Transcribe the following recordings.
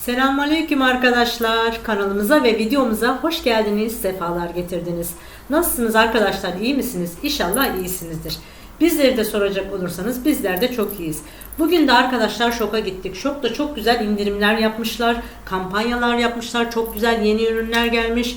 Selamünaleyküm arkadaşlar. Kanalımıza ve videomuza hoş geldiniz, sefalar getirdiniz. Nasılsınız arkadaşlar? İyi misiniz? İnşallah iyisinizdir. Bizleri de soracak olursanız bizler de çok iyiyiz. Bugün de arkadaşlar şoka gittik. Şokta çok güzel indirimler yapmışlar, kampanyalar yapmışlar, çok güzel yeni ürünler gelmiş.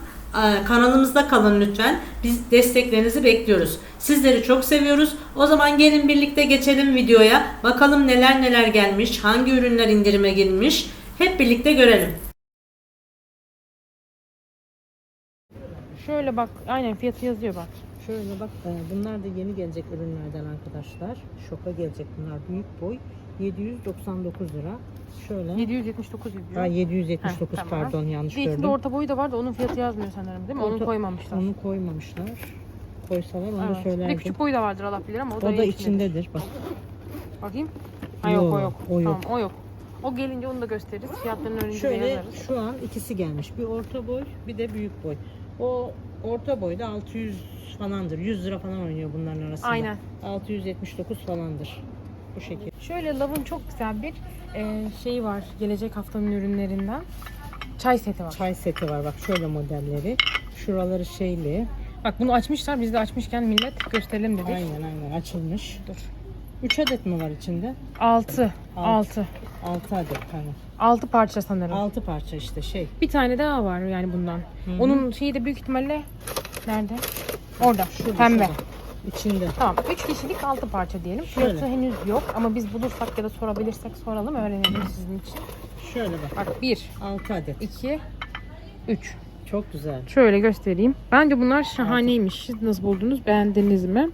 kanalımızda kalın lütfen. Biz desteklerinizi bekliyoruz. Sizleri çok seviyoruz. O zaman gelin birlikte geçelim videoya. Bakalım neler neler gelmiş, hangi ürünler indirime girmiş. Hep birlikte görelim. Şöyle bak aynen fiyatı yazıyor bak. Şöyle bak e, bunlar da yeni gelecek ürünlerden arkadaşlar. Şoka gelecek bunlar büyük boy. 799 lira. Şöyle. 779 yazıyor. Ha, 779 Heh, tamam. pardon yanlış Bir de içinde gördüm. orta boyu da var da onun fiyatı yazmıyor sanırım değil mi? Onu Orta- koymamışlar. Onu koymamışlar. Koysalar onu da evet. Bir de söylerdim. küçük boyu da vardır Allah bilir ama o O da, içindedir. bak. Bakayım. Ha yok, o yok. o yok. Tamam o yok. O gelince onu da gösteririz. Fiyatlarını öğrenince de Şöyle yazarız. şu an ikisi gelmiş. Bir orta boy, bir de büyük boy. O orta boyda 600 falandır. 100 lira falan oynuyor bunların arasında. Aynen. 679 falandır. Bu şekilde. Şöyle Love'ın çok güzel bir e, şeyi var. Gelecek haftanın ürünlerinden. Çay seti var. Çay seti var bak şöyle modelleri. Şuraları şeyli. Bak bunu açmışlar. Biz de açmışken millet gösterelim dedik. Aynen aynen açılmış. Dur. 3 adet mi var içinde? 6. Altı. 6. 6 adet hani. 6 parça sanırım. 6 parça işte şey. Bir tane daha var yani bundan. Hı hı. Onun şeyi de büyük ihtimalle nerede? Orada. Şurada, Pembe. şurada. İçinde. Tamam. 3 kişilik 6 parça diyelim. Fiyatı Şöyle. henüz yok ama biz bulursak ya da sorabilirsek soralım öğrenelim sizin için. Şöyle bak. Bak 1, 6 adet. 2, 3. Çok güzel. Şöyle göstereyim. Bence bunlar şahaneymiş. Siz nasıl buldunuz? Beğendiniz mi?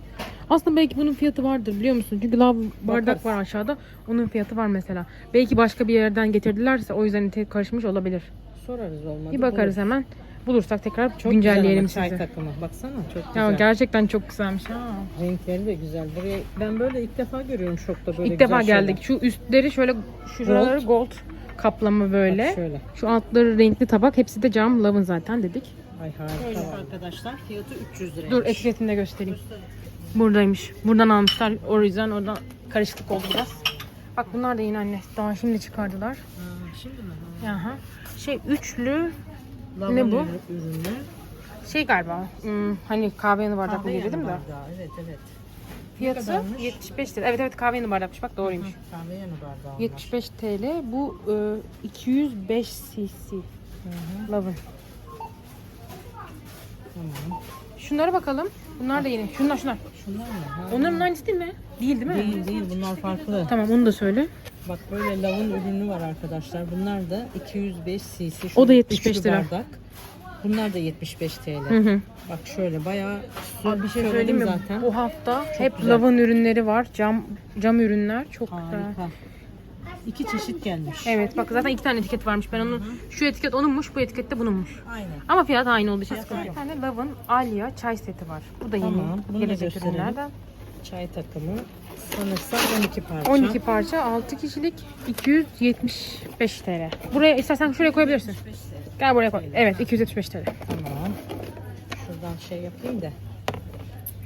Aslında belki bunun fiyatı vardır biliyor musun? Çünkü lav bardak Bakarız. var aşağıda. Onun fiyatı var mesela. Belki başka bir yerden getirdilerse o yüzden tek karışmış olabilir. Sorarız olmadı. Bir bakarız buluruz. hemen. Bulursak tekrar Çok güncelleyelim güzel ama sizi. çay takımı. Baksana çok Ya güzel. gerçekten çok güzelmiş ha. Renkleri de güzel. Buraya ben böyle ilk defa görüyorum şokta böyle İlk defa güzel geldik. Şu üstleri şöyle şuraları Gold. gold, kaplama şeyler. böyle. Bak şöyle. Şu altları renkli tabak. Hepsi de cam lavın zaten dedik. Ay harika. arkadaşlar fiyatı 300 lira. Dur etiketini de göstereyim. Buradaymış. Buradan almışlar. O yüzden oradan karışıklık oldu biraz. Bak bunlar da yine anne. Daha şimdi çıkardılar. şimdi mi? Aha. Şey üçlü Lavabo Ne bu? ürü- Ürünü. şey galiba. hmm, hani kahve yanı bardaklı Kahve dedim yanı de. bardağı. Evet evet. Fiyatı kadarmış? 75 lira. Evet evet kahve yanı bardakmış. Bak doğruymuş. Kahve yanı bardağı. onlar. 75 TL. Bu e, 205 cc. Hı hı, Lavın. Tamam. Şunlara bakalım. Bunlar da yeni. Şunlar şunlar. Şunlar mı? Ha. Onların aynısı değil mi? Değil değil mi? Değil değil bunlar farklı. Tamam onu da söyle. Bak böyle lavın ürünü var arkadaşlar. Bunlar da 205 cc. O da Şöyle 75 üçlü lira. Bardak. Bunlar da 75 TL. Hı hı. Bak şöyle bayağı Abi bir şey söyleyeyim mi? zaten. Bu hafta hep güzel. lavın ürünleri var. Cam cam ürünler. Çok güzel. Harika. İki çeşit gelmiş. Evet bak zaten iki tane etiket varmış. Ben onun şu etiket onunmuş, bu etiket de bununmuş. Aynen. Ama fiyat aynı olduğu için sıkıntı yok. Bir tane Lav'ın Alia çay seti var. Bu da yeni Tamam, bunu da gelecek gösterelim. ürünlerden. Çay takımı. Sanırsam 12 parça. 12 parça, 6 kişilik 275 TL. Buraya istersen şuraya koyabilirsin. Gel buraya koy. Evet 275 TL. Tamam. Şuradan şey yapayım da.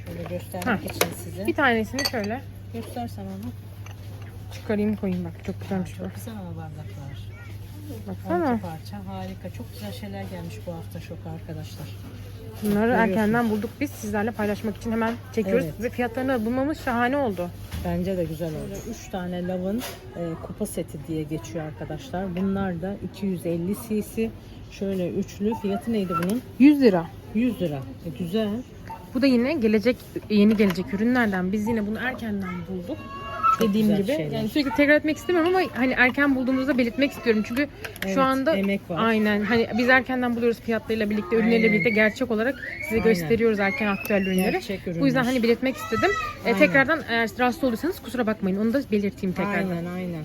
Şöyle göstermek Ha. için size. Bir tanesini şöyle Göstersen onu. çıkarayım koyayım bak. Çok güzelmiş bu. Çok güzel ama bardaklar. 12 Baksana. parça harika. Çok güzel şeyler gelmiş bu hafta şoka arkadaşlar. Bunları Görüyorsunuz. erkenden bulduk biz. Sizlerle paylaşmak için hemen çekiyoruz. Evet. Ve fiyatlarını bulmamız şahane oldu. Bence de güzel oldu. 3 tane lavın e, kupa seti diye geçiyor arkadaşlar. Bunlar da 250 cc. Şöyle üçlü. Fiyatı neydi bunun? 100 lira. 100 lira. E, güzel. Bu da yine gelecek yeni gelecek ürünlerden. Biz yine bunu erkenden bulduk. Dediğim güzel gibi. şeyler. Yani sürekli tekrar etmek istemiyorum ama hani erken bulduğumuzda belirtmek istiyorum. Çünkü Evet, şu anda emek var. aynen hani biz erkenden buluyoruz fiyatlarıyla birlikte, ürünleriyle birlikte gerçek olarak size Aynen. gösteriyoruz erken aktüel ürünleri. Bu yüzden hani belirtmek istedim. E, Aynen. tekrardan eğer rahatsız olduysanız kusura bakmayın. Onu da belirteyim tekrardan. Aynen aynen.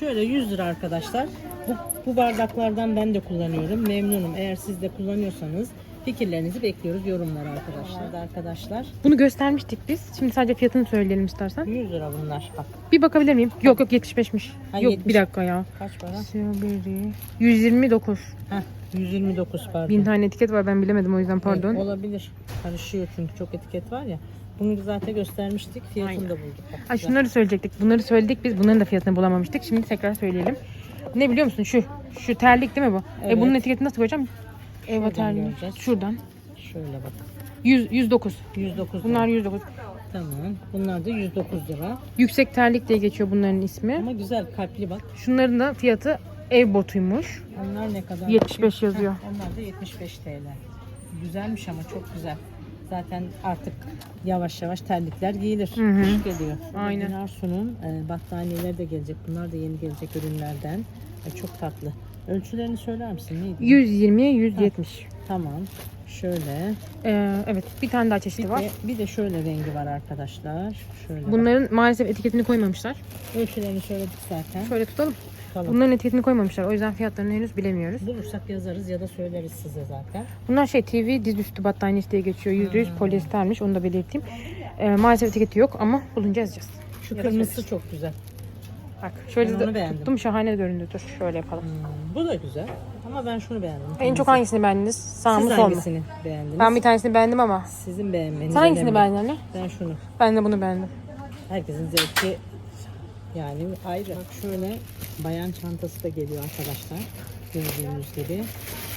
Şöyle 100 lira arkadaşlar. Bu, bu bardaklardan ben de kullanıyorum. Memnunum. Eğer siz de kullanıyorsanız Fikirlerinizi bekliyoruz yorumlara arkadaşlar. arkadaşlar. Bunu göstermiştik biz. Şimdi sadece fiyatını söyleyelim istersen. 100 lira bunlar. Bak Bir bakabilir miyim? Yok yok 75'miş. Ha, yok 70. bir dakika ya. kaç para? Strawberry. 129. Heh, 129 pardon. Bin tane etiket var ben bilemedim o yüzden pardon. Evet, olabilir. Karışıyor çünkü çok etiket var ya. Bunu zaten göstermiştik. Fiyatını Aynen. da bulduk. Bak, Ha şunları söyleyecektik. Bunları söyledik biz. Bunların da fiyatını bulamamıştık. Şimdi tekrar söyleyelim. Ne biliyor musun? Şu şu terlik değil mi bu? Evet. E bunun etiketini nasıl koyacağım? Eva Şuradan göreceğiz. Şuradan. Şöyle bak. 100 109. 109 Bunlar lira. 109. Tamam. Bunlar da 109 lira. Yüksek terlik diye geçiyor bunların ismi. Ama güzel kalpli bak. Şunların da fiyatı ev botuymuş. Onlar ne kadar? 75 Bakayım. yazıyor. Heh, onlar da 75 TL. Güzelmiş ama çok güzel. Zaten artık yavaş yavaş terlikler giyilir. Hı hı. Kış geliyor. Aynen. Dinarsu'nun e, battaniyeleri de gelecek. Bunlar da yeni gelecek ürünlerden. E, çok tatlı. Ölçülerini söyler misin? Neydi? 120'ye 170. Tamam. Şöyle. Ee, evet bir tane daha çeşidi Bir var. de, bir de şöyle rengi var arkadaşlar. Şöyle. bak. Bunların maalesef etiketini koymamışlar. Ölçülerini söyledik zaten. Şöyle tutalım. Tutalım. Bunların etiketini koymamışlar. O yüzden fiyatlarını henüz bilemiyoruz. Bulursak yazarız ya da söyleriz size zaten. Bunlar şey TV dizüstü battaniyesi diye geçiyor. %100 Hmm. polyestermiş. Onu da belirteyim. Ee, maalesef etiketi yok ama bulunca yazacağız. Şu kırmızısı çok güzel. Bak şöyle de beğendim. tuttum şahane göründü. Dur şöyle yapalım. Hmm, bu da güzel. Ama ben şunu beğendim. En çok hangisini beğendiniz? Sağ mı Siz sol mu? hangisini beğendiniz? Ben bir tanesini beğendim ama. Sizin beğenmeniz Sen hangisini beğendin anne? Ben şunu. Ben de bunu beğendim. Herkesin zevki yani ayrı. Bak şöyle bayan çantası da geliyor arkadaşlar. Gördüğünüz gibi.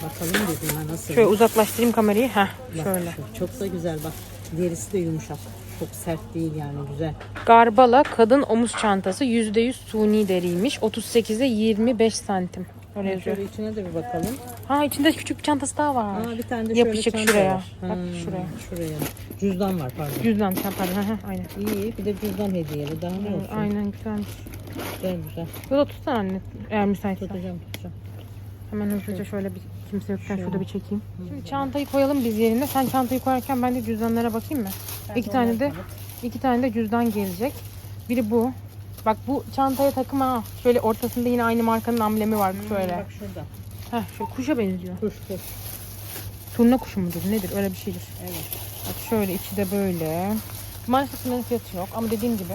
Bakalım dedim ben nasıl. Şöyle uzaklaştırayım kamerayı. Heh Bak şöyle. Çok da güzel bak. Derisi de yumuşak. Çok sert değil yani güzel. Garbala kadın omuz çantası %100 suni deriymiş. 38'e 25 santim. Öyle yazıyor. Şöyle içine de bir bakalım. Ha içinde küçük bir çantası daha var. Aa bir tane de Yapışık şöyle çanta şuraya. var. Bak şuraya. Şuraya. Cüzdan var pardon. Cüzdan sen pardon. Hı hı, aynen. İyi bir de cüzdan hediyeli. Daha ne olsun? Aynen güzelmiş. Güzel güzel. Bu da tutsana anne eğer müsaitsen. Tutacağım tutacağım. Hemen hızlıca şöyle bir kimse yokken Şöyle. şurada bir çekeyim. Şimdi çantayı koyalım biz yerine. Sen çantayı koyarken ben de cüzdanlara bakayım mı? İki tane de iki tane de cüzdan gelecek. Biri bu. Bak bu çantaya takım ha. Şöyle ortasında yine aynı markanın amblemi var şöyle. Bak şurada. Heh, şu kuşa benziyor. Kuş kuş. Turna kuşu mudur nedir öyle bir şeydir. Evet. Bak şöyle içi de böyle. Maalesef bunların fiyatı yok ama dediğim gibi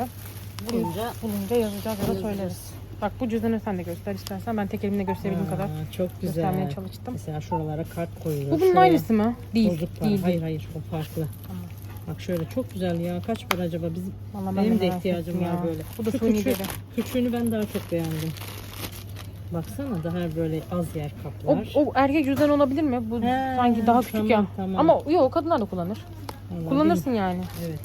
Bulunca bulunca yazacağız ya da söyleriz. Bak bu cüzdanı sen de göster istersen. Ben tek elimle gösterebildiğim kadar Aa, çok göstermeye güzel. çalıştım. Mesela şuralara kart koyuyor. Bu bunun Şuraya aynısı mı? Değil. bozuk var. Değil. Hayır hayır o farklı. Tamam. Bak şöyle çok güzel ya. Kaç para acaba? Bizim Vallahi ben benim de merak ihtiyacım ettim var ya. böyle. Bu da Şu suni küçük- deri. Küçüğünü ben daha çok beğendim. Baksana daha böyle az yer O, kaplar. o erkek cüzdan olabilir mi? Bu He, sanki daha küçük tamam, ya. tamam. Ama yok kadınlar da kullanır. Vallahi Kullanırsın yani. Evet.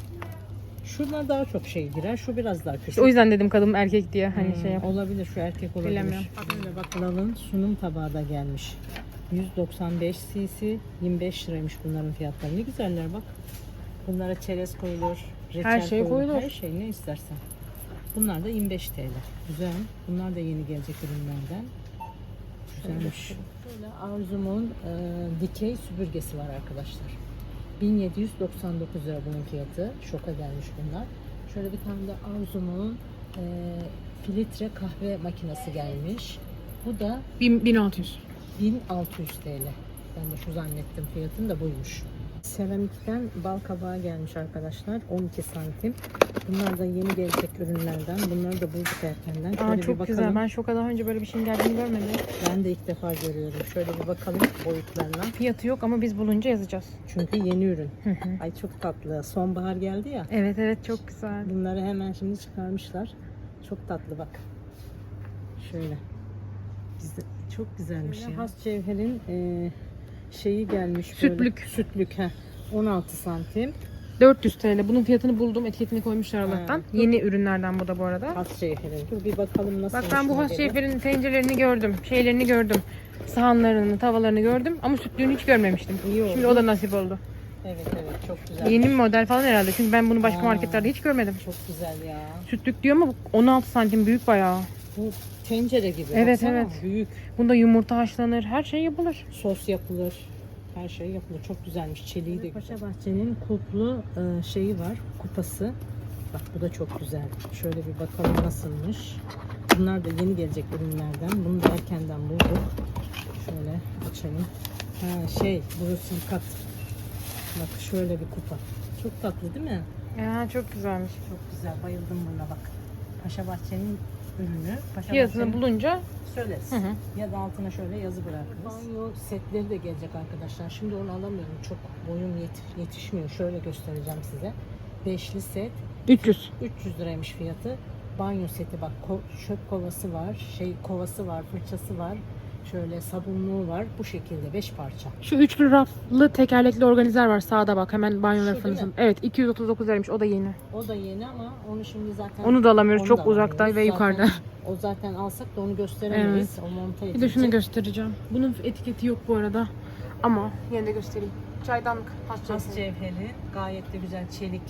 Şunlar daha çok şey girer. Şu biraz daha küçük. O yüzden dedim kadın erkek diye hani Hmm, şey yap. Olabilir şu erkek olabilir. Bilemiyorum. Böyle bak Lal'ın sunum tabağı da gelmiş. 195 cc 25 liraymış bunların fiyatları. Ne güzeller bak. Bunlara çerez koyulur, reçel Her şey koyulur. Her şey ne istersen. Bunlar da 25 TL. Güzel. Bunlar da yeni gelecek ürünlerden. Güzelmiş. Şöyle Arzum'un e, dikey süpürgesi var arkadaşlar. 1799 lira bunun fiyatı. Şoka gelmiş bunlar. Şöyle bir tane de Arzum'un e, filtre kahve makinesi gelmiş. Bu da 1600. 1600 TL. Ben de şu zannettim fiyatın da buymuş. Seramikten bal kabağı gelmiş arkadaşlar. 12 santim. Bunlar da yeni gelecek ürünlerden. Bunları da bulduk erkenden. Şöyle Aa bir çok bakalım. güzel. Ben şoka daha önce böyle bir şeyin geldiğini görmedim. Ben de ilk defa görüyorum. Şöyle bir bakalım boyutlarına. Fiyatı yok ama biz bulunca yazacağız. Çünkü yeni ürün. Hı hı. Ay çok tatlı. Sonbahar geldi ya. evet evet çok güzel. Bunları hemen şimdi çıkarmışlar. Çok tatlı bak. Şöyle. Çok güzelmiş Şöyle ya. has- Has Cevher'in e, şeyi gelmiş. Sütlük. Böyle. Sütlük. Heh. 16 santim. 400 TL. Bunun fiyatını buldum. Etiketini koymuşlar Allah'tan. Ha. Yeni ürünlerden bu da bu arada. Has Cevher'in. Dur bir bakalım nasıl. Bak ben bu has şeflerin tencerelerini gördüm. Şeylerini gördüm. Sahanlarını, tavalarını gördüm ama sütlüğünü hiç görmemiştim. İyi oldu. Şimdi o da nasip oldu. Evet evet çok güzel. Yeni model falan herhalde. Çünkü ben bunu başka Aa. marketlerde hiç görmedim. Çok güzel ya. Sütlük diyor ama bu 16 santim büyük bayağı. Bu tencere gibi. Evet, Baksana, evet. Büyük. Bunda yumurta haşlanır, her şey yapılır. Sos yapılır. Her şey yapılır. Çok güzelmiş. Çeliği de Paşa Bahçe'nin kulplu e, şeyi var. Kupası. Bak bu da çok güzel. Şöyle bir bakalım nasılmış. Bunlar da yeni gelecek ürünlerden. Bunu da erkenden bulduk. Şöyle açalım. Ha şey burası kat. Bak şöyle bir kupa. Çok tatlı değil mi? Ya çok güzelmiş. Çok güzel. Bayıldım buna bak. Paşa Bahçe'nin ürünü. Paşa Fiyatını Bahçe'nin- bulunca söyleriz. Hı hı. Ya da altına şöyle yazı bırakırız. Banyo setleri de gelecek arkadaşlar. Şimdi onu alamıyorum. Çok boyum yet- yetişmiyor. Şöyle göstereceğim size. Beşli set 300. 300 liraymış fiyatı. Banyo seti bak ko- çöp kovası var, şey kovası var, fırçası var. Şöyle sabunluğu var. Bu şekilde 5 parça. Şu üçlü raflı tekerlekli organizer var sağda bak hemen banyo Şu rafınızın. değil? Evet 239 liraymış o da yeni. O da yeni ama onu şimdi zaten Onu da alamıyoruz onu çok da uzakta alamıyoruz. ve Zaten- yukarıda. O zaten alsak da onu gösteremeyiz. O monta Bir de şunu göstereceğim. Bunun etiketi yok bu arada. Ama yine de göstereyim. Çaydanlık. Has Has çaydanlık. cevheri, gayet de güzel çelik.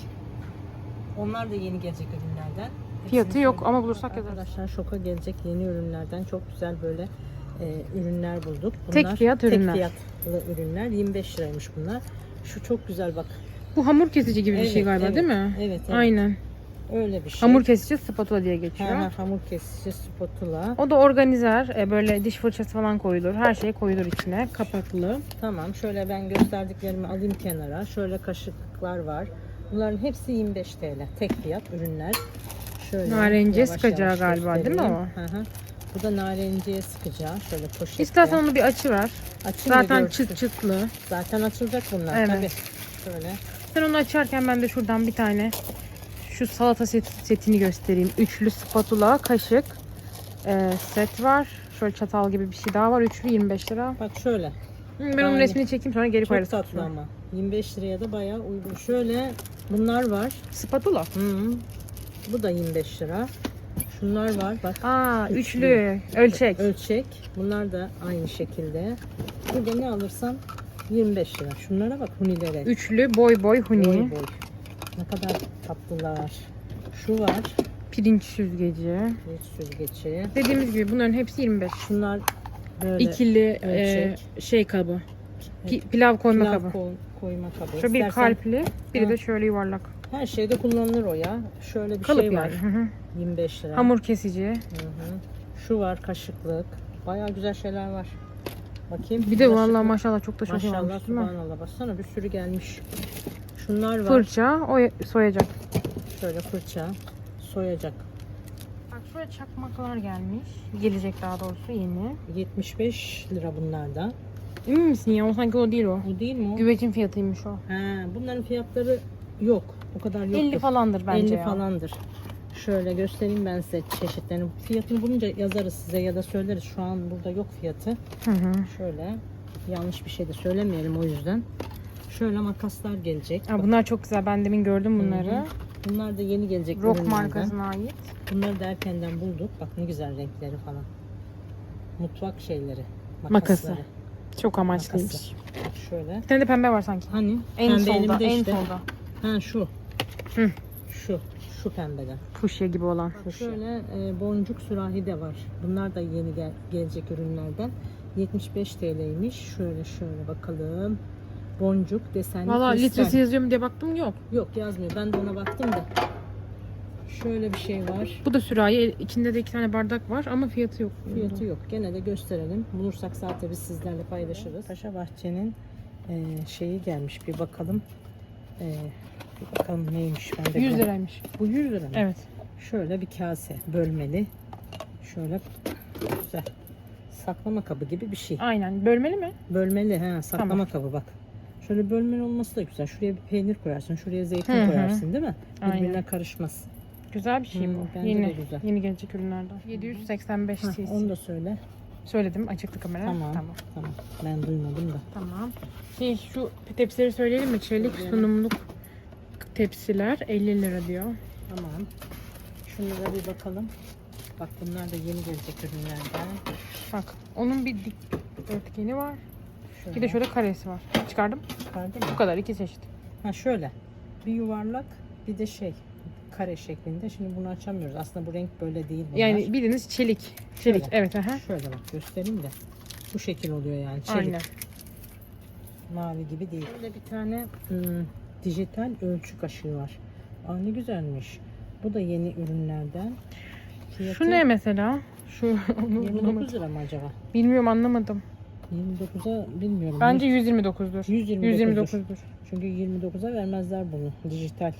Onlar da yeni gelecek ürünlerden. Fiyatı Hepsini yok söyleyeyim. ama bulursak yazarız. Arkadaşlar şoka gelecek yeni ürünlerden çok güzel böyle e, ürünler bulduk. Tek fiyat ürünler. Tek fiyatlı ürünler. 25 liraymış bunlar. Şu çok güzel bak. Bu hamur kesici gibi bir Evet, şey galiba evet. değil mi? Evet, evet. Aynen. Öyle bir şey. Hamur kesici spatula diye geçiyor. Ha, ha, hamur kesici spatula. O da organizer. e, Böyle diş fırçası falan koyulur. Her şey koyulur içine. Kapaklı. Tamam şöyle ben gösterdiklerimi alayım kenara. Şöyle kaşıklar var. Bunların hepsi 25 TL. Tek fiyat ürünler. Şöyle Narenciye sıkacağı galiba, değil mi göstereyim. Hı hı. Bu da narenciye sıkacağı. Şöyle poşette. İstersen onu bir açı ver. Açayım da Zaten görsün. çıt çıtlı. Zaten açılacak bunlar Evet. tabii. Şöyle. Sen onu açarken ben de şuradan bir tane şu salata set, setini göstereyim. Üçlü spatula, kaşık e, set var. Şöyle çatal gibi bir şey daha var. Üçlü 25 lira. Bak şöyle. Hı, Ben onun Yani resmini çekeyim sonra geri Çok koyarız. tatlı ama. 25 liraya da bayağı uygun. Şöyle bunlar var. Spatula. Hı. Bu da 25 lira. Şunlar var. Bak Aa, Üçlü. üçlü. Ölçek. ölçek. Bunlar da aynı şekilde. Burada ne alırsan 25 lira. Şunlara bak hunilere. Üçlü boy boy huni. Boy boy. Ne kadar tatlılar. Şu var. Pirinç süzgeci. Bir süzgeci. Dediğimiz gibi bunların hepsi 25. Şunlar böyle İkili e, şey kabı. Evet. Pi- pilav koyma pilav kabı. koy- koyma kabı. Şöyle bir İstersen kalpli, biri Ha. de şöyle yuvarlak. Her şeyde kullanılır o ya. Şöyle bir Kalıp şey var. yani. Hı hı. 25 lira. Hamur kesici. Hı hı. Şu var kaşıklık. Bayağı güzel şeyler var. Bakayım. Bir de Bulaşık- vallahi maşallah çok da çok Maşallah değil mi? subhanallah. Baksana bir sürü gelmiş. Şunlar var. Fırça, o soyacak. Şöyle fırça. Soyacak. Bak şöyle çakmaklar gelmiş. Gelecek daha doğrusu yeni. 75 lira bunlarda. Emin misin ya? O sanki o değil o. Bu değil mi o? Güvecin fiyatıymış o. He, bunların fiyatları yok. O kadar yok. 50 falandır bence 50 ya. falandır. Şöyle göstereyim ben size çeşitlerini. Fiyatını bulunca yazarız size ya da söyleriz. Şu an burada yok fiyatı. Hı hı. Şöyle yanlış bir şey de söylemeyelim o yüzden. Şöyle makaslar gelecek. Aa, bunlar çok güzel. Ben demin gördüm bunları. Hı hı. Bunlar da yeni gelecek Rock ürünlerden. markasına ait. Bunları da erkenden bulduk. Bak ne güzel renkleri falan. Mutfak şeyleri. Makası. makasları. Çok amaçlıymış. Makası. Bak şöyle. Bir tane de pembe var sanki. Hani? En Pembe solda, elimde en işte. solda. Ha şu. Hı. Şu. Şu pembeden. Fuşya gibi olan. Bak şöyle e, boncuk sürahi de var. Bunlar da yeni gel- gelecek ürünlerden. 75 TL'ymiş. Şöyle şöyle bakalım. Boncuk desenli Valla kristal. litresi yazıyor mu diye baktım yok. Yok yazmıyor. Ben de ona baktım da. Şöyle bir şey var. Bu da sürahi. İçinde de iki tane bardak var ama fiyatı yok. Fiyatı yok. Gene de gösterelim. Bulursak zaten biz sizlerle paylaşırız. Paşa Bahçe'nin e, şeyi gelmiş. Bir bakalım. E, bir bakalım neymiş. Ben de 100 liraymış. Bu 100 lira mı? Evet. Şöyle bir kase bölmeli. Şöyle güzel. Saklama kabı gibi bir şey. Aynen. Bölmeli mi? Bölmeli ha saklama Tamam. kabı bak. Şöyle bölmeli olması da güzel. Şuraya bir peynir koyarsın, şuraya zeytin Hı hı. koyarsın değil mi? Aynen. Birbirine karışmaz. Güzel bir şey Hı, bu. bence Yeni güzel. yeni gelecek ürünlerden. 785 Hah, cc. onu da söyle. Söyledim açıklı kamera. Tamam. Tamam. Tamam. Ben duymadım da. Tamam. Şey, şu tepsileri söyleyelim mi? Çelik sunumluk tepsiler 50 lira diyor. Tamam. Şunlara bir bakalım. Bak bunlar da yeni gelecek ürünlerden. Bak onun bir dik dörtgeni var. Şöyle. Bir de şöyle karesi var. Çıkardım. Çıkardın Bu mı? kadar iki çeşit. Ha şöyle. Bir yuvarlak bir de şey kare şeklinde. Şimdi bunu açamıyoruz. Aslında bu renk böyle değil bunlar. Yani bildiğiniz çelik. Çelik. Şöyle. Evet. Aha. Şöyle bak göstereyim de. Bu şekil oluyor yani. Çelik. Aynen. Mavi gibi değil. Böyle bir tane hmm, dijital ölçü kaşığı var. Aa ne güzelmiş. Bu da yeni ürünlerden. Fiyatı Şu ne mesela? Şu onu bulamadım. 29 lira mı acaba? Bilmiyorum anlamadım. 29'a bilmiyorum. Bence 129'dur. 129'dur. 129'dur. Çünkü 29'a vermezler bunu. Dijital.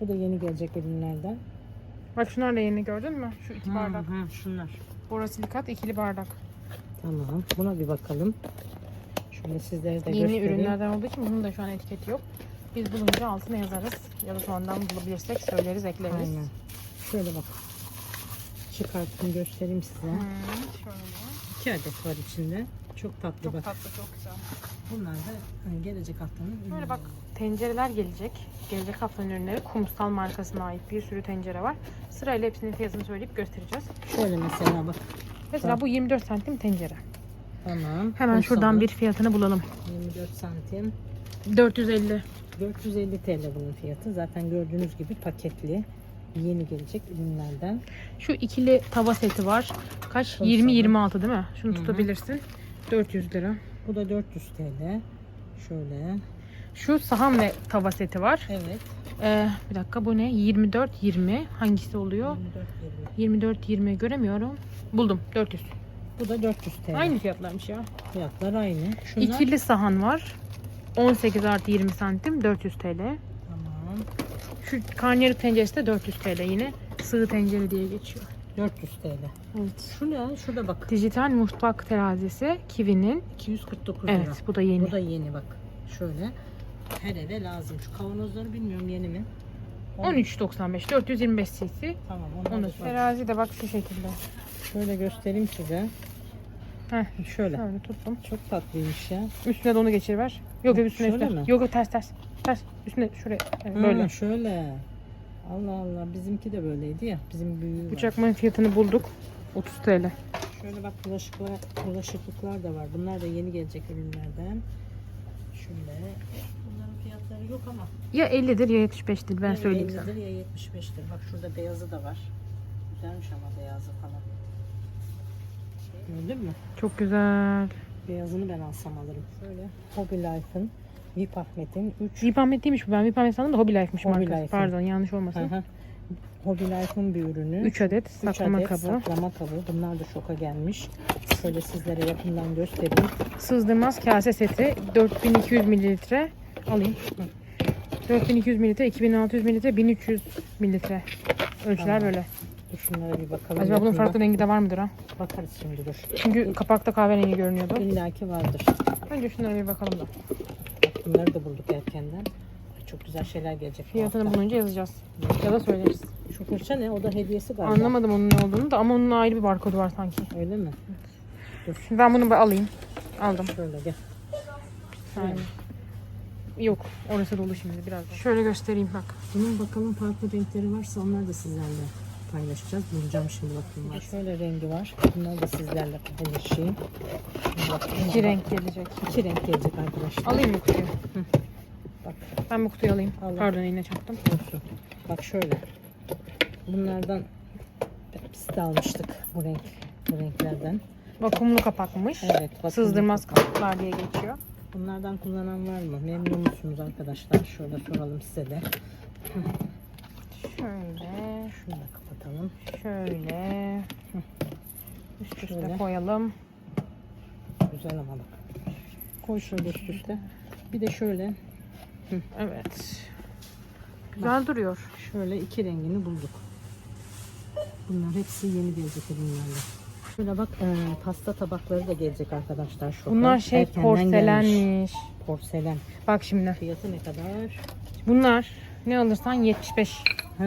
Bu da yeni gelecek ürünlerden. Bak şunlar da yeni gördün mü? Şu iki bardak. Hı, şunlar. Borosilikat ikili bardak. Tamam. Buna bir bakalım. Şöyle sizlere de Yeni göstereyim. ürünlerden olduğu için bunun da şu an etiketi yok. Biz bulunca altına yazarız. Ya da sonradan bulabilirsek söyleriz, ekleriz. Aynen. Şöyle bak. Çıkarttım göstereyim size. Hmm, şöyle. İki adet var içinde. Çok tatlı Çok bak. tatlı, çok güzel. Bunlar da hani gelecek haftanın Böyle ürünü. bak tencereler gelecek. Gelecek haftanın ürünleri Kumsal markasına ait bir sürü tencere var. Sırayla hepsinin fiyatını söyleyip göstereceğiz. Şöyle mesela bak. Mesela Bak. bu 24 santim tencere. Tamam. Hemen Kumsalı. şuradan bir fiyatını bulalım. 24 santim. 450. 450 TL bunun fiyatı. Zaten gördüğünüz gibi paketli. Yeni gelecek ürünlerden. Şu ikili tava seti var. Kaç? Kumsal. 20-26 değil mi? Şunu Hı hı. tutabilirsin. 400 lira. Bu da 400 TL. Şöyle. Şu sahan ve tava seti var. Evet. Ee, bir dakika bu ne? 24-20. Hangisi oluyor? 24 20. 24-20 göremiyorum. Buldum. 400. Bu da 400 TL. Aynı fiyatlarmış ya. Fiyatlar aynı. Şunlar İkili sahan var. 18 artı 20 santim 400 TL. Tamam. Şu karnıyarık tenceresi de 400 TL yine. Sığ tencere diye geçiyor. 400 TL. Evet. Şu ne? Şurada bak. Dijital mutfak terazisi Kiwi'nin. 249 lira. Evet bu da yeni. Bu da yeni bak. Şöyle. Her eve lazım. Şu kavanozları bilmiyorum yeni mi? 13.95 425 cc. Tamam. Onu da terazi de bak şu şekilde. Şöyle göstereyim size. Heh, Şöyle. şöyle tuttum. Çok tatlıymış ya. Üstüne de onu geçiriver. Yok yok üstüne Şöyle üstüne. mi? Yok yok ters ters. Ters. Üstüne şuraya. Hı, böyle. şöyle. Allah Allah. Bizimki de böyleydi ya. Bizim büyüğü Bu var. çakmanın fiyatını bulduk. 30 TL. Şöyle bak bulaşıklar, bulaşıklıklar da var. Bunlar da yeni gelecek ürünlerden. Şöyle. Bunların fiyatları yok ama. Ya 50'dir ya 75'tir ben ya söyleyeyim 50'dir sana. ya 75'tir. Bak şurada beyazı da var. Güzelmiş ama beyazı falan. Gördün mü? Çok güzel. Beyazını ben alsam alırım. Şöyle Hobby Life'ın VIP Ahmet'in 3 Vip Ahmet değilmiş bu. Ben Vip Ahmet sandım da Hobby Life'miş Hobby markası. Life'ın. Pardon yanlış olmasın. Hobby Life'ın bir ürünü. 3 adet saklama adet kabı. saklama kabı. Bunlar da şoka gelmiş. Şöyle sizlere yakından göstereyim. Sızdırmaz kase seti 4200 mililitre. Alayım. 4200 mililitre, 2600 mililitre, 1300 mililitre. Ölçüler Tamam. böyle. Dur şunlara bir bakalım. Acaba bunun farklı rengi de var mıdır ha? Bakarız şimdi dur. Çünkü kapakta kahverengi görünüyordu. İllaki vardır. Önce şunlara bir bakalım da. Bak bunları da bulduk erkenden. Ay, çok güzel şeyler gelecek. Fiyatını bulunca yazacağız. Ya da söyleriz. Şu fırça ne? O da hediyesi galiba. Anlamadım onun ne olduğunu da ama onun ayrı bir barkodu var sanki. Öyle mi? Şimdi ben bunu bir alayım. Aldım. Şöyle gel. Aynen. Yok. Orası dolu şimdi biraz. Şöyle göstereyim bak. Bunun bakalım farklı renkleri varsa onları da sizlerle paylaşacağız. Bulacağım şimdi bakayım. var. Şöyle rengi var. Bunları da sizlerle paylaşayım. Bakayım. İki renk gelecek. İki renk gelecek arkadaşlar. Alayım mı kutuyu? Bak Ben bu kutuyu alayım. Al. Pardon yine çarptım. olsun. Bak şöyle. Bunlardan biz de almıştık bu renk. Bu renklerden. Vakumlu kapakmış. Evet. bakın. Sızdırmaz kapaklar diye geçiyor. Bunlardan kullanan var mı? Memnun musunuz arkadaşlar? Şöyle soralım size de. Şöyle, Şunu da kapatalım. şöyle. Üst üste Şöyle. koyalım. Güzel ama bak. Koy şöyle üst üste. Bir de şöyle Evet. Güzel duruyor. şöyle iki rengini bulduk. Bunlar hepsi yeni gelecek ürünlerle. Şöyle bak e, pasta tabakları da gelecek arkadaşlar şu. Bunlar şey Erkenden gelmiş. porselenmiş. Porselen. Bak şimdi. Fiyatı ne kadar? Bunlar ne alırsan 75. Ha,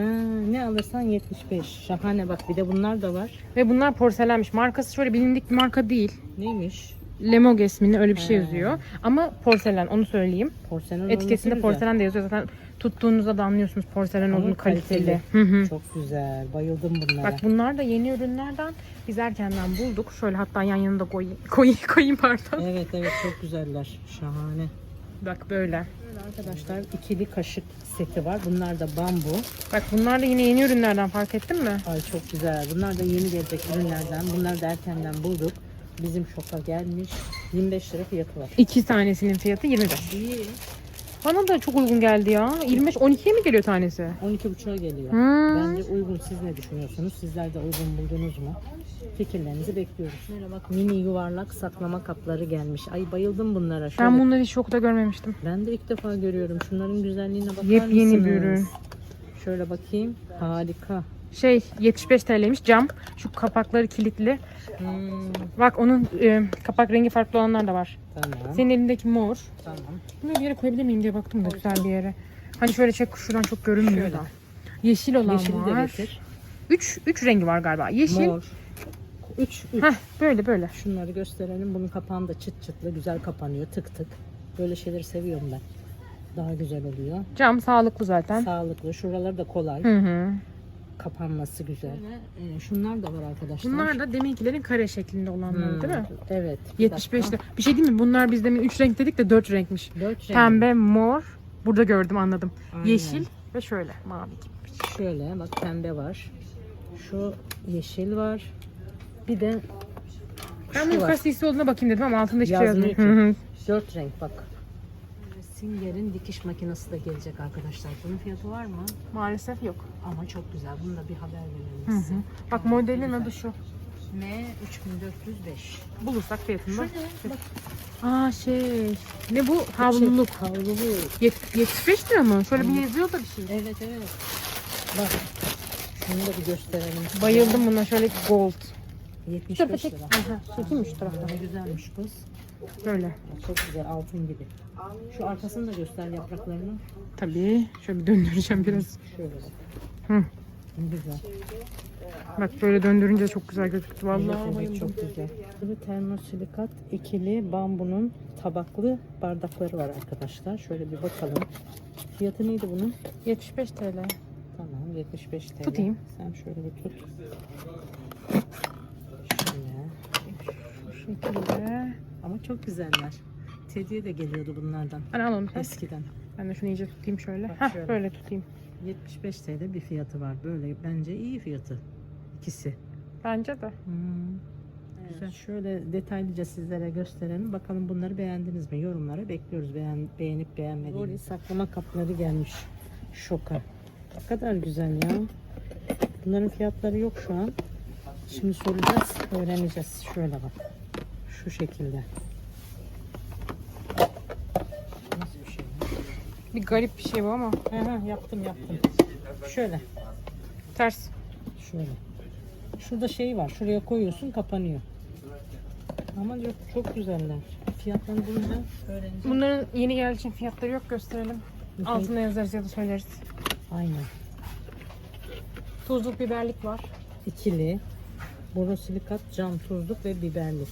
ne alırsan 75. Şahane bak bir de bunlar da var. Ve bunlar porselenmiş. Markası şöyle bilindik bir marka değil. Neymiş? Lemog isminde öyle bir şey yazıyor. Ama porselen onu söyleyeyim. Porselen Etiketinde olması porselen de yazıyor zaten. Tuttuğunuzda da anlıyorsunuz porselen Ama olduğunu kaliteli. kaliteli. Hı hı. güzel. Çok güzel. Bayıldım bunlara. Bak bunlar da yeni ürünlerden. Biz erkenden bulduk. Şöyle hatta yan yanında koyayım. Koyayım, koyayım pardon. Evet evet çok güzeller. Şahane. Bak böyle. Böyle arkadaşlar ikili kaşık seti var. Bunlar da bambu. Bak bunlar da yine yeni ürünlerden fark ettin mi? Ay çok güzel. Bunlar da yeni gelecek ürünlerden. Bunlar da erkenden bulduk. Bizim şoka gelmiş. 25 lira fiyatı var. İki tanesinin fiyatı 25. İyi. Bana da çok uygun geldi ya. 25 12'ye mi geliyor tanesi? 12,5'a geliyor. Hmm. Bence uygun. Siz ne düşünüyorsunuz? Sizler de uygun buldunuz mu? Fikirlerinizi bekliyoruz. Şöyle bak mini yuvarlak saklama kapları gelmiş. Ay bayıldım bunlara. Şöyle. Ben bunları hiç yokta görmemiştim. Ben de ilk defa görüyorum. Şunların güzelliğine bakar Yepyeni mısınız? bir ürün. Şöyle bakayım. Harika. Şey 75 TL'ymiş cam. Şu kapakları kilitli. Hmm, Bak onun e, kapak rengi farklı olanlar da var. tamam. Senin elindeki mor. Tamam. Bunu bir yere koyabilir miyim diye baktım da güzel bir yere. Hani şöyle çek şuradan çok görünmüyor Şöyle. da. Yeşil olan Yeşili de var. getir. 3 3 rengi var galiba. Yeşil. Mor. 3 3. Heh böyle böyle. Şunları gösterelim. Bunun kapağı da çıt çıtlı güzel kapanıyor. Tık tık. Böyle şeyleri seviyorum ben. Daha güzel oluyor. Cam sağlıklı zaten. Sağlıklı. Şuraları da kolay. Hı hı. Kapanması güzel. Ee, şunlar da var arkadaşlar. Bunlar da deminkilerin kare şeklinde olanları Hmm, değil mi? Evet. bir 75'te. Bir şey değil mi? Bunlar biz demin 3 renk dedik de 4 renkmiş. dakika. Dört renk. Pembe, mor. Burada gördüm anladım. Aynen. Yeşil ve şöyle mavi gibi. Şöyle bak pembe var. Şu yeşil var. Bir de Ben bunun cc olduğuna bakayım dedim ama altında hiçbir şey Yazmıyor yazmıyor. Hı hı. Dört renk bak. Singer'in dikiş makinesi de gelecek arkadaşlar. Bunun fiyatı var mı? Maalesef yok. Ama çok güzel. Bunu da bir haber verelim size. hı. Bak modelin adı şu. M 3405. Bulursak fiyatını. Da-? Bak, Aa şey. Ne bu? Havluluk. Havluluk. Yet- 75 lira mı? Şöyle bir yazıyor da bir şey. Evet evet. Bak. Şunu da bir gösterelim. size. Bayıldım buna şöyle gold. 75 lira. Aha, çekeyim mi şu taraftan? Ne güzelmiş kız. Böyle. Çok güzel altın gibi. Şu arkasını da göster yapraklarını. Tabii. Şöyle bir döndüreceğim biraz. Şöyle bak. Hı. Güzel. Bak böyle döndürünce çok güzel gözüktü. Vallahi Evet, çok güzel. Burada termosilikat ikili bambunun tabaklı bardakları var arkadaşlar. Şöyle bir bakalım. Fiyatı neydi bunun? 75 TL. Tamam 75 TL. Tutayım. Sen şöyle bir tut. Şöyle. Şu şekilde. Ama çok güzeller. Tediye de geliyordu bunlardan. Hani alalım. Eskiden. Ben de şunu iyice tutayım şöyle. Bak Heh, şöyle. böyle tutayım. 75 TL bir fiyatı var. Böyle bence iyi fiyatı. İkisi. Bence de. Hmm. Güzel. Şöyle detaylıca sizlere gösterelim. Bakalım bunları beğendiniz mi? Yorumlara bekliyoruz. Beğen, beğenip beğenmediğiniz. saklama kapları gelmiş. Şoka. Ne kadar güzel ya. Bunların fiyatları yok şu an. Şimdi soracağız, öğreneceğiz. Şöyle bak. Şu şekilde. Nasıl bir şey? Bir garip bir şey bu ama. Hı hı, yaptım yaptım. Şöyle. Ters. Şöyle. Şurada şey var. Şuraya koyuyorsun kapanıyor. Ama çok, çok güzeller. Fiyatlarını bulunca öğreneceğim. Bunların yeni geldiği için fiyatları yok gösterelim. Altında yazarız ya da söyleriz. Aynen. Tuzluk biberlik var. İkili. Borosilikat, cam, tuzluk ve biberlik.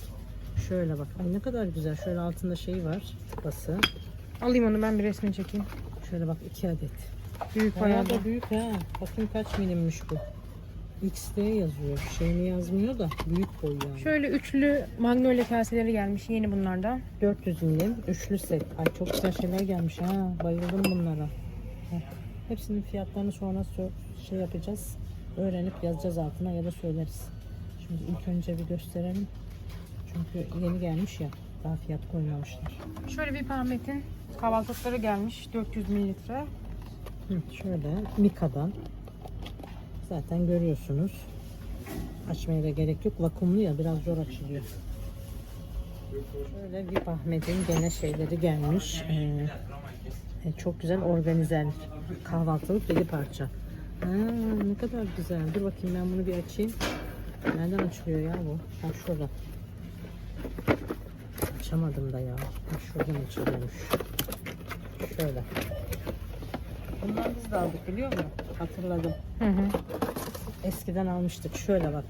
Şöyle bak. Ay ne kadar güzel. Şöyle altında şey var. Tıpası. Alayım onu ben bir resmini çekeyim. Şöyle bak iki adet. Büyük Bayağı da büyük ha. Bakın kaç milimmiş bu. XD yazıyor. Şeyini yazmıyor da büyük boy yani. Şöyle üçlü magnolia kaseleri gelmiş yeni bunlardan. 400 milim üçlü set. Ay çok güzel şeyler gelmiş ha. Bayıldım bunlara. Heh. Hepsinin fiyatlarını sonra şey yapacağız. Öğrenip yazacağız altına ya da söyleriz. Şimdi ilk önce bir gösterelim. Çünkü yeni gelmiş ya. Daha fiyat koymamışlar. Şöyle bir Pahmet'in kahvaltılıkları gelmiş 400 mililitre. Şöyle Mika'dan. Zaten görüyorsunuz. Açmaya da gerek yok. Vakumlu ya biraz zor açılıyor. Şöyle bir Ahmet'in gene şeyleri gelmiş. Ee, e, çok güzel organizer kahvaltılık deli parça. Ha, ne kadar güzel. Dur bakayım ben bunu bir açayım. Nereden açılıyor ya bu? Ha şurada. Açamadım da ya. Ha, şuradan açılıyormuş. Şöyle. Bundan biz de aldık biliyor musun? Hatırladım. Hı hı. Eskiden almıştık. Şöyle bak.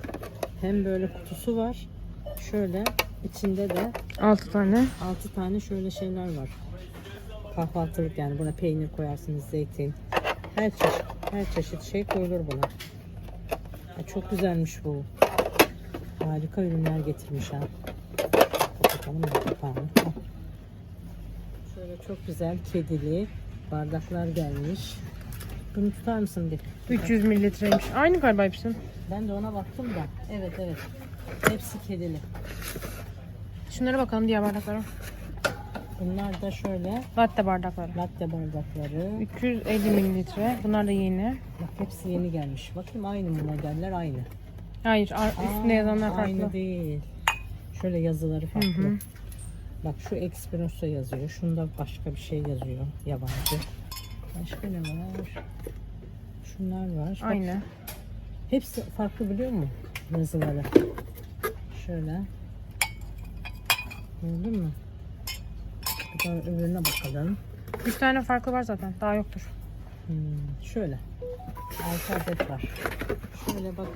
Hem böyle kutusu var. Şöyle içinde de 6 tane. 6 tane şöyle şeyler var. Kahvaltılık yani buna peynir koyarsınız, zeytin. Her çeşit, her çeşit şey koyulur buna. Ya çok güzelmiş bu. Harika ürünler getirmiş ha. Kapatalım da kapağını. Şöyle çok güzel kedili bardaklar gelmiş. Bunu tutar mısın bir? 300 mililitreymiş. Aynı galiba hepsi. Ben de ona baktım da. Evet evet. Hepsi kedili. Şunlara bakalım diğer bardaklara. Bunlar da şöyle Latte bardakları. latte bardakları. 350 mililitre. Bunlar da yeni. Bak hepsi yeni gelmiş. Bakayım aynı mı modeller aynı. Hayır ar- üstünde Aa, yazanlar farklı. Aynı değil. Şöyle yazıları farklı. Hı hı. Bak şu espresso yazıyor. Şunda başka bir şey yazıyor. Yabancı. Başka ne var? Şunlar var. Bak, Aynı. hepsi farklı biliyor musun? Yazıları. Şöyle. Gördün mü? Bir daha öbürüne bakalım. 3 tane farklı var zaten. Daha yoktur. Hmm, şöyle. Altı adet var. Şöyle bak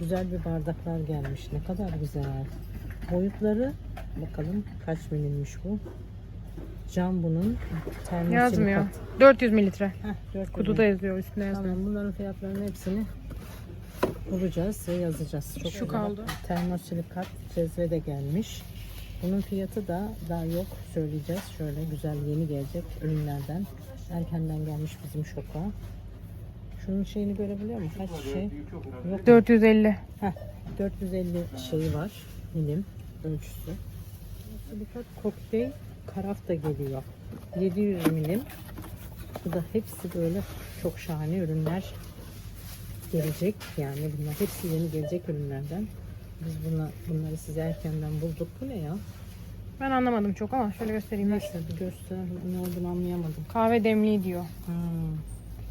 güzel bir bardaklar gelmiş. Ne kadar güzel. Boyutları bakalım kaç milimmiş bu. Cam bunun. termosilikat. Yazmıyor. 400 mililitre. Heh, 4 Kutuda yazıyor. Üstünde yazmıyor. Tamam bunların fiyatlarının hepsini bulacağız ve yazacağız. Çok Şu güzel. kaldı. Termosilikat cezve de gelmiş. Bunun fiyatı da daha yok söyleyeceğiz. Şöyle güzel yeni gelecek ürünlerden. Erkenden gelmiş bizim şoka. Şunun şeyini görebiliyor musun? Kaç şey? Yok. 450. Heh, 450 şeyi var. Milim ölçüsü. Silikat kokteyl karaf da geliyor. 700 milim. Bu da hepsi böyle çok şahane ürünler gelecek. Yani bunlar hepsi yeni gelecek ürünlerden. Biz buna, bunları size erkenden bulduk. Bu ne ya? Ben anlamadım çok ama şöyle göstereyim. Neyse bir göster. Ne olduğunu anlayamadım. Kahve demliği diyor. Ha,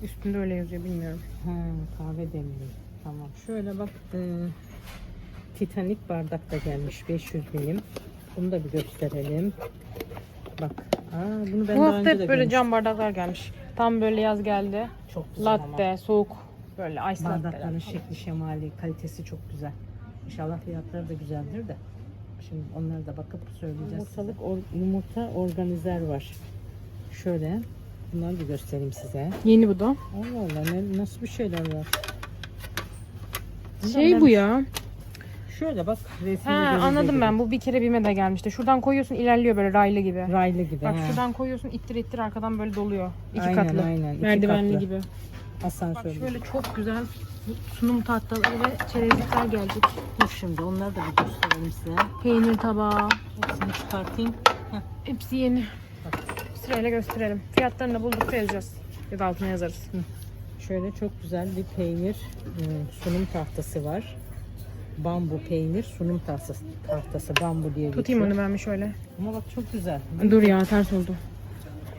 Üstünde öyle yazıyor bilmiyorum. ha, kahve demliği. Tamam. Şöyle bak. E, Titanic bardak da gelmiş. 500 milim. Bunu da bir gösterelim. Bak. Aa, bunu ben Bu daha hafta önce de hep böyle görmüştüm. cam bardaklar gelmiş. Tam böyle yaz geldi. Çok güzel ama. Latte, soğuk. Böyle ice Bardakların latte'ler. şekli şemali, kalitesi çok güzel. İnşallah fiyatları da güzeldir de. Şimdi onları da bakıp söyleyeceğiz. Yumurtalık or- yumurta organizer var. Şöyle bunları bir göstereyim size. Yeni bu da. Allah Allah ne, nasıl bir şeyler var. Şey bu ya. Şöyle bak resmi Ha anladım ben. Bu bir kere bime de gelmişti. Şuradan koyuyorsun ilerliyor böyle raylı gibi. Raylı gibi. Bak ha. şuradan koyuyorsun ittir ittir arkadan böyle doluyor. İki Aynen, katlı. aynen. İki Merdivenli katlı. gibi. Bak Asansörlü. şöyle çok güzel sunum tahtaları ve çerezlikler gelecek. Dur şimdi onları da bir gösterelim size. Peynir tabağı. Hepsini çıkartayım. Hepsi yeni. Sırayla gösterelim. Fiyatlarını da buldukça yazacağız. Ya da altına yazarız. Şöyle çok güzel bir peynir e, sunum tahtası var. Bambu peynir sunum tahtası, tahtası bambu diye Tutayım geçiyor. onu ben bir şöyle. Ama bak çok güzel. Dur ya ters oldu.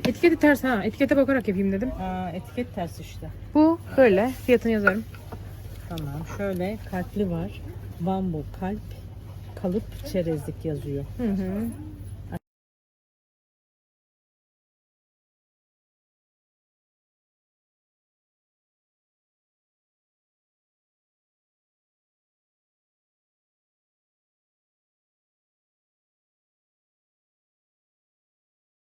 Etiketi ters ha. Etikete bakarak yapayım dedim. Aa, etiket ters işte. Bu böyle. Fiyatını yazarım. Tamam. Şöyle kalpli var. Bambu kalp kalıp çerezlik yazıyor. Hı hı.